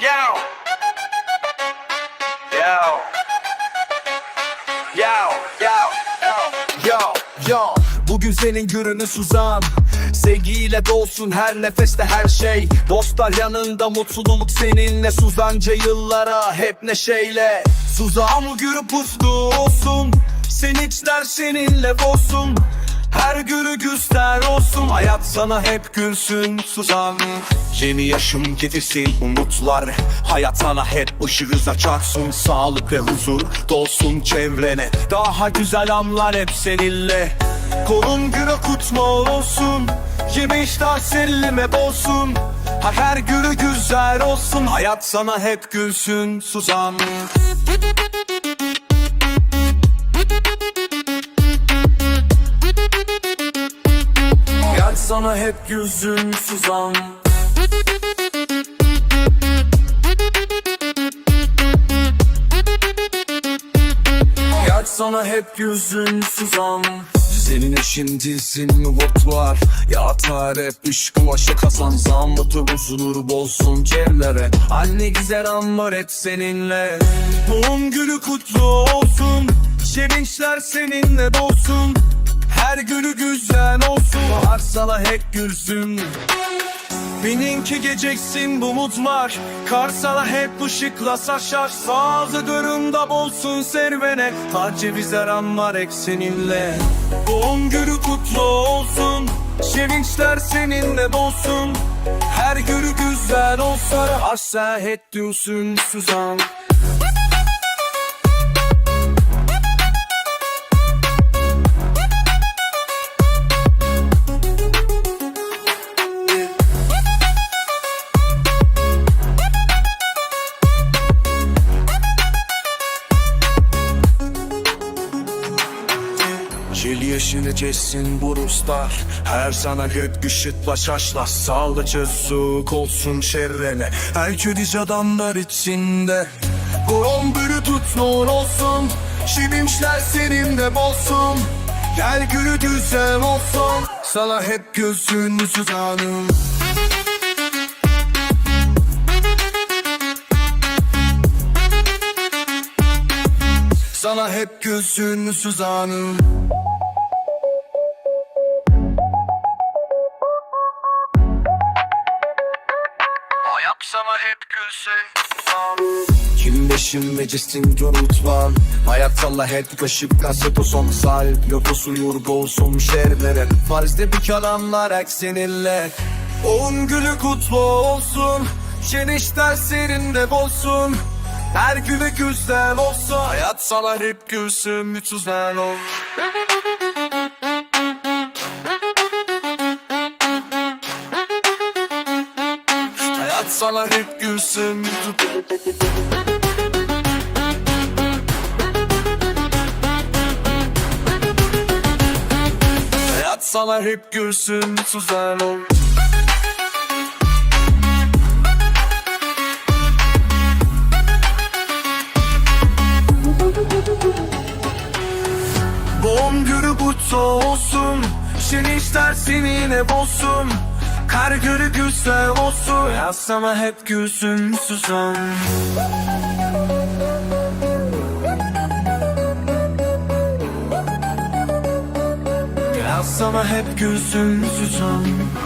Yo. Yo. Yo. Yo. Yo. Yo Bugün senin gününü Suzan Sevgiyle dolsun her nefeste her şey Dostlar yanında mutluluk seninle Suzanca yıllara hep neşeyle Suzan günü puslu olsun Sevinçler seninle olsun her günü güzel olsun Hayat sana hep gülsün Suzan Yeni yaşım getirsin umutlar Hayat sana hep ışığı açarsın. Sağlık ve huzur dolsun çevrene. Daha güzel anlar hep seninle. Kolun günü kutlu olsun Yemişler seninle hep olsun Ha, Her günü güzel olsun Hayat sana hep gülsün Suzan hep gülsün Suzan. Hayat sana hep gülsün Suzan. Senin eşin dilsin umutlar Yatar hep iş kulaşı kazan. Zamlıtı huzur bolsun cevlere. Anne güzel anlar hep seninle. Doğum günü kutlu olsun. Sevinçler seninle dolsun Her günü güzel olsun. Bahar sana hep gülsün. Benimki geceksin bu mutlar Karsala hep ışıkla saçar. Sağızı durumda bolsun servene. Ta cevizler anlar hep seninle. Doğum günü kutlu olsun. Sevinçler seninle dolsun. Her günü güzel olsun. Asa hep diyorsun Suzan Çil yeşili cesin bu ruslar. Her sana hep güçlükla şaşla. Sağlıcı zık olsun şerrene Her ködiz adamlar içinde. Goron bürü tutnur olsun. Şivinçler seninle bolsun. Gel günü güzel olsun. Sana hep gözün Suzan'ım Sana hep gözün Suzan'ım sana hep gülsün. Kimleşim ve cesim unutmam Hayat Allah hep kaşıp kasıp o son sahip Yokusun yurgu olsun şerlere. Farizde bir kalanlar ek seninle. On günü kutlu olsun. Şenişler serinde bolsun. Her günü güzel olsun Hayat sana hep gülsün mütüzel ol sana hep gülsün. Mütüzel Hayat sana hep gülsün Suzan. Ol Doğum günü kutlu olsun. Şen ister seninle bolsun Kar günü güzel olsun Hayat sana hep gülsün Suzan Hayat sana hep gülsün Suzan